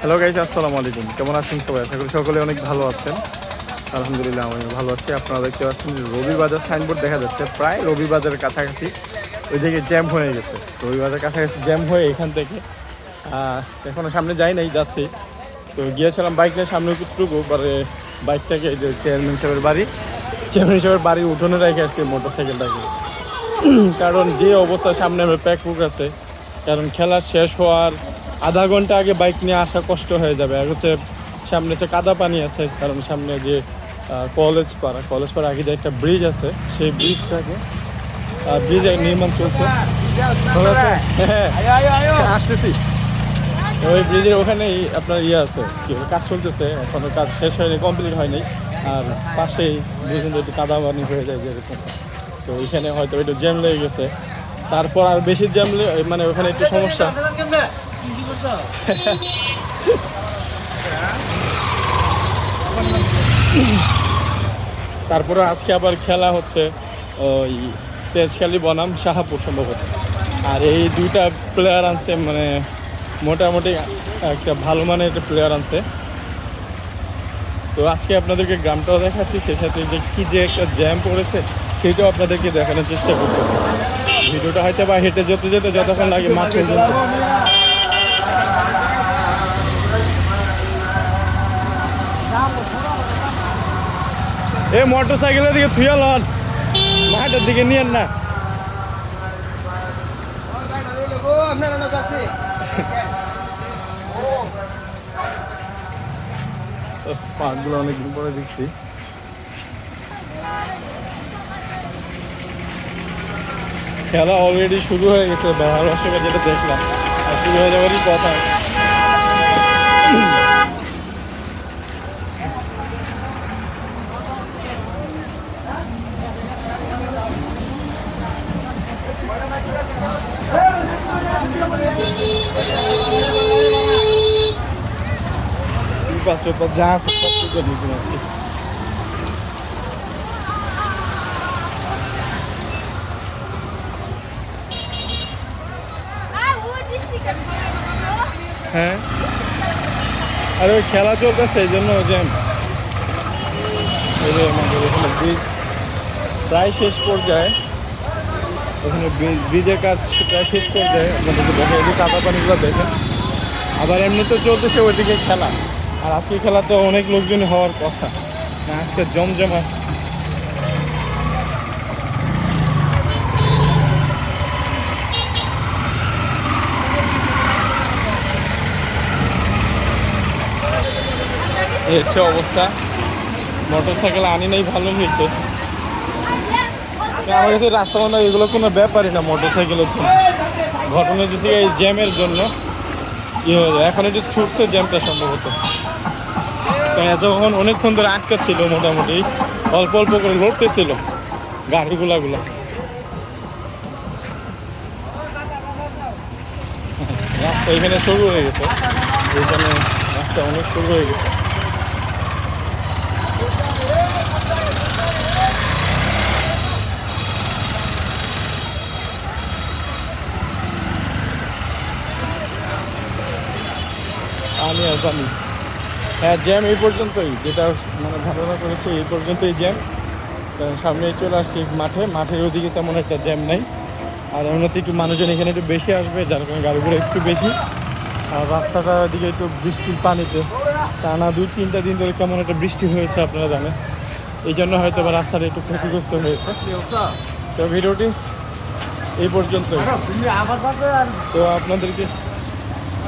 Hello guys আসসালামু আলাইকুম। কেমন আছেন সবাই? আশা করি সকলে অনেক ভালো আছেন। আলহামদুলিল্লাহ আমি ভালো আছি। আপনারা দেখতে পাচ্ছেন রবিবাজার সাইনবোর্ড দেখা যাচ্ছে। প্রায় রবিবাজারের কাছাকাছি ওইদিকে জ্যাম হয়ে গেছে। রবিবাজার কাছাকাছি জ্যাম হয়ে এখান থেকে আহ, এখনও সামনে যাই নাই যাচ্ছি। তো গিয়েছিলাম বাইক নিয়ে সামনে টুকু পরে বাইকটাকে যে চেয়ারম্যান সাহেবের বাড়ি চেয়ারম্যান সাহেবের বাড়ি উঠোনে রেখে আসছি মোটর সাইকেলটাকে কারণ যে অবস্থা সামনে আমার প্যাক বুক আছে কারণ খেলা শেষ হওয়ার আধা ঘণ্টা আগে বাইক নিয়ে আসা কষ্ট হয়ে যাবে। আর হচ্ছে সামনে হচ্ছে কাদা পানি আছে কারণ সামনে যে কলেজ পাড়া কলেজ পাড়া আগে যে একটা ব্রিজ আছে সেই ব্রিজটাকে ব্রিজ নির্মাণ চলছে? হ্যাঁ। হ্যাঁ, আসতেছি। ওই ব্রিজের ওখানেই আপনার ইয়ে আছে কি কাজ চলতেছে। এখনও কাজ শেষ হয়নি কমপ্লিট হয়নি। আর পাশেই বুঝুন একটু কাদা পানি হয়ে যায় যেরকম তো ওইখানে হয়তো একটু জ্যাম লেগে গেছে। তারপর আর বেশি জ্যাম মানে ওখানে একটু সমস্যা। তারপরে আজকে আবার খেলা হচ্ছে ওই তেজখালি, বনাম, শাহাপুর সম্ভবত। আর এই দুইটা প্লেয়ার আনছে মানে মোটামুটি একটা ভালো মানের একটা প্লেয়ার আনছে। তো আজকে আপনাদেরকে গ্রামটাও দেখাচ্ছি সে সাথে যে কি যে একটা জ্যাম পড়েছে সেটাও আপনাদেরকে দেখানোর চেষ্টা করতেছি। ভিডিওটা হয়তো বা হেঁটে যেতে যেতে যতক্ষণ লাগে মাঠ এ মোটর সাইকেলের দিকে থুয়া লন। মাঠের দিকে নিয়েন না। পাকগুলো অনেকদিন পরে দেখছি। খেলা অলরেডি শুরু হয়ে গেছে বাহার অশোকে যেটা দেখলাম। আর শুরু হয়ে যাওয়ারই কথা। পাচ্ছ তো যা আছে সব আজকে হ্যাঁ আর ওই খেলা চলতেছে এই জন্য যে যে ব্রিজ প্রায় শেষ পর্যায়ে ওখানে ব্রিজ- ব্রিজের কাজ প্রায় শেষ পর্যায়ে আপনাদেরকে দেখে এই কাদা পানিগুলো দেখেন আবার এমনি তো চলতেছে ওইদিকে খেলা আর আজকে খেলা তো অনেক লোকজন হওয়ার কথা। আজকে জমজমা হচ্ছে অবস্থা। মোটর সাইকেল আনি নাই, ভালো হয়েছে। আমার কাছে রাস্তা বান্ধব এগুলো কোনো ব্যাপারই না মোটর সাইকেলের জন্য। ঘটনা হচ্ছে এই জ্যামের জন্য। ইয়ে হয়ে এখন একটু ছুটছে জ্যামটা সম্ভবত যখন অনেকক্ষণ ধরে আটকা ছিল মোটামুটি, অল্প অল্প করে লড়তেছিল গাড়িগুলাগুলো। রাস্তা এখানে শুরু হয়ে গেছে। এখানে রাস্তা অনেক শুরু হয়ে গেছে আমি আর জানি। হ্যাঁ জ্যাম এই পর্যন্তই। যেটা মানে ধারণা করেছে এই পর্যন্তই জ্যাম সামনে চলে আসছি মাঠে। মাঠের ওদিকে তেমন একটা জ্যাম নাই। আর এমনিতে একটু মানুষজন এখানে একটু বেশি আসবে, যার কারণে গাড়িগুলো একটু বেশি। আর রাস্তাটার দিকে একটু বৃষ্টির পানিতে। টানা দুই, তিনটা দিন ধরে কেমন একটা বৃষ্টি হয়েছে, আপনারা জানেন। এই জন্য হয়তো বা রাস্তাটা একটু ক্ষতিগ্রস্ত হয়েছে। তো ভিডিওটি এই পর্যন্তই। তো আপনাদেরকে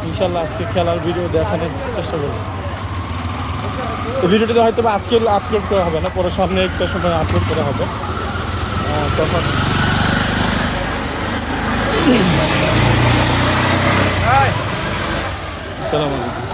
ইনশাল্লাহ আজকে খেলার ভিডিও দেখানোর চেষ্টা করব। তো ভিডিওটা হয়তো বা আজকে আপলোড করা হবে না পরে সামনে একটা সময় আপলোড করা হবে। তখন আসসালামু আলাইকুম।